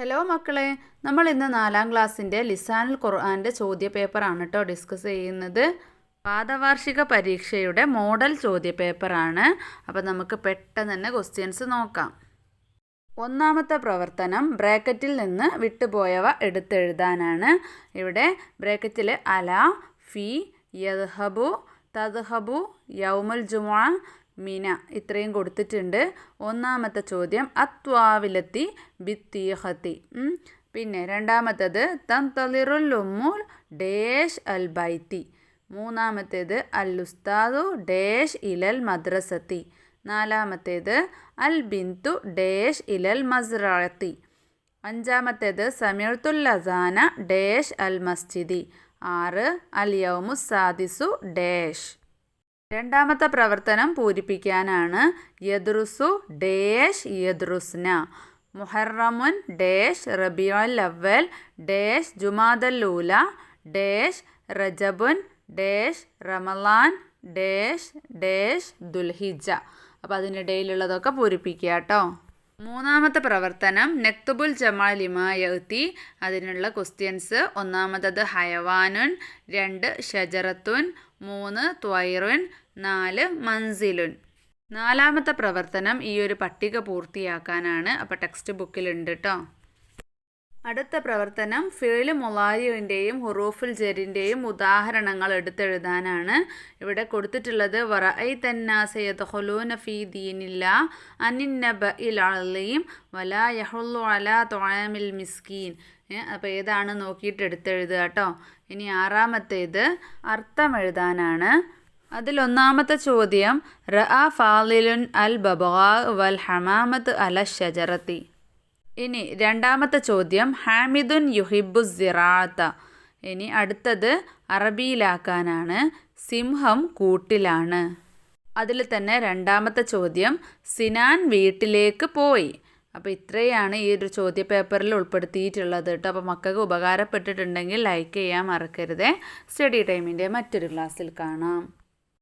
Hello മക്കളെ നമ്മൾ ഇന്ന് നാലാം ക്ലാസ്സിന്റെ ലിസാനുൽ ഖുർആാന്റെ ചോദ്യ പേപ്പറാണ് കേട്ടോ ഡിസ്കസ് ചെയ്യുന്നത്. പാദവാർഷിക പരീക്ഷയുടെ മോഡൽ ചോദ്യ പേപ്പറാണ് അപ്പോൾ നമുക്ക് പെട്ടെന്ന് തന്നെ ക്വസ്റ്റ്യൻസ് നോക്കാം. ഒന്നാമത്തെ പ്രവർത്തനം ബ്രാക്കറ്റിൽ നിന്ന് വിട്ടുപോയവ എടുത്തെഴുതാനാണ്. ഇവിടെ ബ്രാക്കറ്റിൽ അല ഫി യദ്ഹബു തദ്ഹബു യൗമുൽ ജുമുഅ മിന ഇത്രയും കൊടുത്തിട്ടുണ്ട്. ഒന്നാമത്തെ ചോദ്യം അത്വാവിലെത്തി ബിത്തീഹത്തി പിന്നെ രണ്ടാമത്തേത് തന്തളിറുൽ ഉമ്മുൽ ഡേഷ് അൽ ബൈത്തി. മൂന്നാമത്തേത് അൽ ഉസ്താദു ഡേഷ് ഇലൽ മദ്രസത്തി. നാലാമത്തേത് അൽ ബിന്തു ഡേഷ് ഇലൽ മസ്രാത്തി അഞ്ചാമത്തേത് സമീർത്തുൽ അസാന ഡേഷ് അൽ മസ്ജിദി. ആറ് അൽ യൗമു സാദിസു ഡേഷ്. രണ്ടാമത്തെ പ്രവർത്തനം പൂരിപ്പിക്കാനാണ്. യദ്രുസു ഡേഷ് യദ്രുസ്ന മുഹറമുൻ ഡേഷ് റബിയുൽ അവൽ ഡേഷ് ജുമാദല്ലൂല ലൂല ഡേഷ് റജബുൻ ഡേഷ് റമലാൻ ഡേഷ് ഡേഷ് ദുൽഹിജ. അപ്പോൾ അതിനിടയിലുള്ളതൊക്കെ പൂരിപ്പിക്കുക കേട്ടോ മൂന്നാമത്തെ പ്രവർത്തനം നെക്തുബുൽ ജമാൽ ഇമായത്തി അതിനുള്ള ക്വസ്റ്റ്യൻസ് ഒന്നാമത്തത് ഹയവാനുൻ രണ്ട് ഷജറത്തുൻ മൂന്ന് ത്വൈറുൻ നാല് മൻസിലുൻ. നാലാമത്തെ പ്രവർത്തനം ഈ ഒരു പട്ടിക പൂർത്തിയാക്കാനാണ്. അപ്പോൾ ടെക്സ്റ്റ് ബുക്കിലുണ്ട് കേട്ടോ അടുത്ത പ്രവർത്തനം ഫേൽ മൊലാരിയുവിന്റെയും ഹുറൂഫുൽ ജെറിന്റെയും ഉദാഹരണങ്ങൾ എടുത്തെഴുതാനാണ്. ഇവിടെ കൊടുത്തിട്ടുള്ളത് വറഐ തന്നാസയത്ത് ഹൊലൂന ഫീ ദീനില്ല അനിന്നബ ഇൽ അളീം വലാ യഹുല്ലു അല തൊഴാമിൽ മിസ്കീൻ. അപ്പോൾ ഏതാണ് നോക്കിയിട്ട് എടുത്തെഴുതുക കേട്ടോ. ഇനി ആറാമത്തേത് അർത്ഥം എഴുതാനാണ്. അതിലൊന്നാമത്തെ ചോദ്യം റഅ ഫാലിലുൻ അൽ ബബാ വൽ ഹമാമത്ത് അല ഷജറത്തി ഇനി രണ്ടാമത്തെ ചോദ്യം ഹാമിദുൻ യുഹിബു സിറാത്ത ഇനി അടുത്തത് അറബിയിലാക്കാനാണ് സിംഹം കൂട്ടിലാണ്. അതിൽ തന്നെ രണ്ടാമത്തെ ചോദ്യം സിനാൻ വീട്ടിലേക്ക് പോയി. അപ്പോൾ ഇത്രയാണ് ഈ ഒരു ചോദ്യ പേപ്പറിൽ ഉൾപ്പെടുത്തിയിട്ടുള്ളത് കേട്ടോ. അപ്പോൾ മക്കൾക്ക് ഉപകാരപ്പെട്ടിട്ടുണ്ടെങ്കിൽ ലൈക്ക് ചെയ്യാൻ മറക്കരുതേ. സ്റ്റഡി ടൈമിന്റെ മറ്റൊരു ക്ലാസ്സിൽ കാണാം.